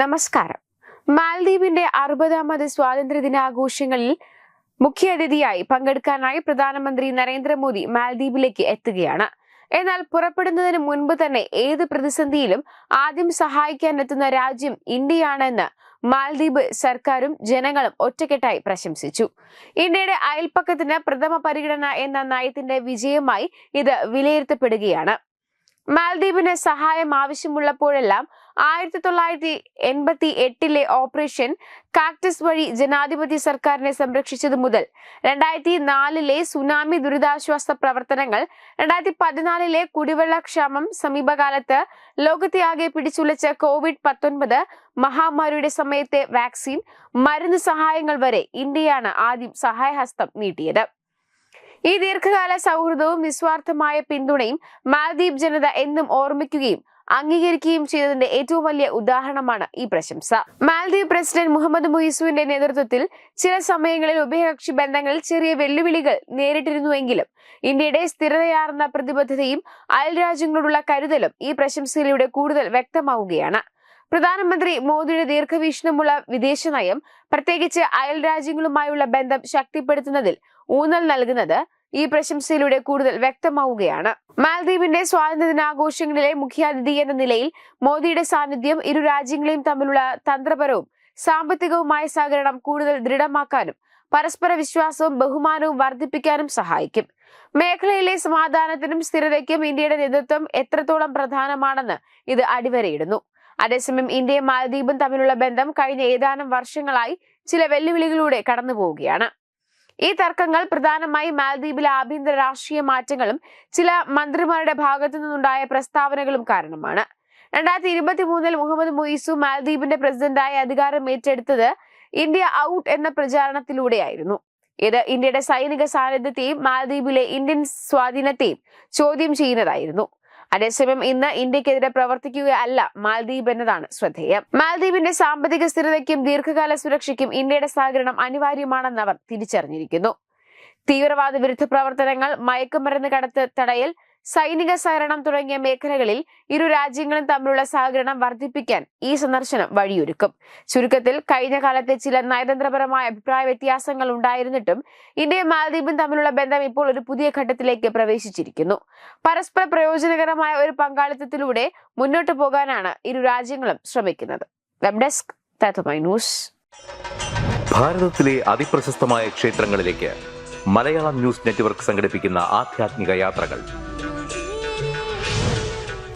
നമസ്കാരം. മാൽദ്വീപിന്റെ അറുപതാമത് സ്വാതന്ത്ര്യ ദിനാഘോഷങ്ങളിൽ മുഖ്യാതിഥിയായി പങ്കെടുക്കാനായി പ്രധാനമന്ത്രി നരേന്ദ്രമോദി മാൽദ്വീപിലേക്ക് എത്തുകയാണ്. എന്നാൽ പുറപ്പെടുന്നതിന് മുൻപ് തന്നെ ഏത് പ്രതിസന്ധിയിലും ആദ്യം സഹായിക്കാൻ എത്തുന്ന രാജ്യം ഇന്ത്യയാണെന്ന് മാൽദ്വീപ് സർക്കാരും ജനങ്ങളും ഒറ്റക്കെട്ടായി പ്രശംസിച്ചു. ഇന്ത്യയുടെ അയൽപ്പക്കത്തിന് പ്രഥമ പരിഗണന എന്ന നയത്തിന്റെ വിജയമായി ഇത് വിലയിരുത്തപ്പെടുകയാണ്. മാൽദ്വീപിന് സഹായം ആവശ്യമുള്ളപ്പോഴെല്ലാം ആയിരത്തി തൊള്ളായിരത്തി എൺപത്തി എട്ടിലെ ഓപ്പറേഷൻ കാക്ടസ് വഴി ജനാധിപത്യ സർക്കാരിനെ സംരക്ഷിച്ചത് മുതൽ രണ്ടായിരത്തി നാലിലെ സുനാമി ദുരിതാശ്വാസ പ്രവർത്തനങ്ങൾ രണ്ടായിരത്തി പതിനാലിലെ കുടിവെള്ളക്ഷാമം സമീപകാലത്ത് ലോകത്തെ ആകെ പിടിച്ചുലച്ച കോവിഡ് പത്തൊൻപത് മഹാമാരിയുടെ സമയത്തെ വാക്സിൻ മരുന്ന് സഹായങ്ങൾ വരെ ഇന്ത്യയാണ് ആദ്യം സഹായഹസ്തം നീട്ടിയത്. ഈ ദീർഘകാല സൗഹൃദവും നിസ്വാർത്ഥമായ പിന്തുണയും മാലദ്വീപ് ജനത എന്നും ഓർമ്മിക്കുകയും അംഗീകരിക്കുകയും ചെയ്തതിന്റെ ഏറ്റവും വലിയ ഉദാഹരണമാണ് ഈ പ്രശംസ. മാലദ്വീപ് പ്രസിഡന്റ് മുഹമ്മദ് മുയിസുവിന്റെ നേതൃത്വത്തിൽ ചില സമയങ്ങളിൽ ഉഭയകക്ഷി ബന്ധങ്ങളിൽ ചെറിയ വെല്ലുവിളികൾ നേരിട്ടിരുന്നുവെങ്കിലും ഇന്ത്യയുടെ സ്ഥിരതയാർന്ന പ്രതിബദ്ധതയും അയൽരാജ്യങ്ങളോടുള്ള കരുതലും ഈ പ്രശംസയിലൂടെ കൂടുതൽ വ്യക്തമാവുകയാണ്. പ്രധാനമന്ത്രി മോദിയുടെ ദീർഘവീക്ഷണമുള്ള വിദേശ നയം പ്രത്യേകിച്ച് അയൽ രാജ്യങ്ങളുമായുള്ള ബന്ധം ശക്തിപ്പെടുത്തുന്നതിൽ ഊന്നൽ നൽകുന്നത് ഈ പ്രശംസയിലൂടെ കൂടുതൽ വ്യക്തമാവുകയാണ്. മാലദ്വീപിന്റെ സ്വാതന്ത്ര്യ ദിനാഘോഷങ്ങളിലെ മുഖ്യാതിഥി എന്ന നിലയിൽ മോദിയുടെ സാന്നിധ്യം ഇരു രാജ്യങ്ങളെയും തമ്മിലുള്ള തന്ത്രപരവും സാമ്പത്തികവുമായ സഹകരണം കൂടുതൽ ദൃഢമാക്കാനും പരസ്പര വിശ്വാസവും ബഹുമാനവും വർദ്ധിപ്പിക്കാനും സഹായിക്കും. മേഖലയിലെ സമാധാനത്തിനും സ്ഥിരതയ്ക്കും ഇന്ത്യയുടെ നേതൃത്വം എത്രത്തോളം പ്രധാനമാണെന്ന് ഇത് അടിവരയിടുന്നു. അതേസമയം ഇന്ത്യയും മാലദ്വീപും തമ്മിലുള്ള ബന്ധം കഴിഞ്ഞ ഏതാനും വർഷങ്ങളായി ചില വെല്ലുവിളികളിലൂടെ കടന്നു പോവുകയാണ് ഈ തർക്കങ്ങൾ പ്രധാനമായി മാലദ്വീപിലെ ആഭ്യന്തര രാഷ്ട്രീയ മാറ്റങ്ങളും ചില മന്ത്രിമാരുടെ ഭാഗത്തു നിന്നുണ്ടായ പ്രസ്താവനകളും കാരണമാണ്. രണ്ടായിരത്തി ഇരുപത്തി മൂന്നിൽ മുഹമ്മദ് മുയിസു മാലദ്വീപിന്റെ പ്രസിഡന്റായി അധികാരം ഏറ്റെടുത്തത് ഇന്ത്യ ഔട്ട് എന്ന പ്രചാരണത്തിലൂടെയായിരുന്നു. ഇത് ഇന്ത്യയുടെ സൈനിക സാന്നിധ്യത്തെയും മാലദ്വീപിലെ ഇന്ത്യൻ സ്വാധീനത്തെയും ചോദ്യം ചെയ്യുന്നതായിരുന്നു. അതേസമയം ഇന്ന് ഇന്ത്യക്കെതിരെ പ്രവർത്തിക്കുകയല്ല മാൽദ്വീപ് എന്നതാണ് ശ്രദ്ധേയം. മാൽദ്വീപിന്റെ സാമ്പത്തിക സ്ഥിരതയ്ക്കും ദീർഘകാല സുരക്ഷയ്ക്കും ഇന്ത്യയുടെ സഹകരണം അനിവാര്യമാണെന്ന് അവർ തിരിച്ചറിഞ്ഞിരിക്കുന്നു. തീവ്രവാദ വിരുദ്ധ പ്രവർത്തനങ്ങൾ മയക്കുമരുന്ന് കടത്ത് തടയൽ സൈനിക സഹകരണം തുടങ്ങിയ മേഖലകളിൽ ഇരു രാജ്യങ്ങളും തമ്മിലുള്ള സഹകരണം വർദ്ധിപ്പിക്കാൻ ഈ സന്ദർശനം വഴിയൊരുക്കും. ചുരുക്കത്തിൽ കഴിഞ്ഞ കാലത്തെ ചില നയതന്ത്രപരമായ അഭിപ്രായ വ്യത്യാസങ്ങൾ ഉണ്ടായിരുന്നിട്ടും ഇന്ത്യയും മാലദ്വീപും തമ്മിലുള്ള ബന്ധം ഇപ്പോൾ ഒരു പുതിയ ഘട്ടത്തിലേക്ക് പ്രവേശിച്ചിരിക്കുന്നു. പരസ്പര പ്രയോജനകരമായ ഒരു പങ്കാളിത്തത്തിലൂടെ മുന്നോട്ടു പോകാനാണ് ഇരു രാജ്യങ്ങളും ശ്രമിക്കുന്നത്. Web news. ഭാരതത്തിലെ അതിപ്രശസ്തമായ ക്ഷേത്രങ്ങളിലേക്ക് മലയാളം ന്യൂസ് നെറ്റ്വർക്ക് സംഘടിപ്പിക്കുന്ന ആധ്യാത്മിക യാത്രകൾ.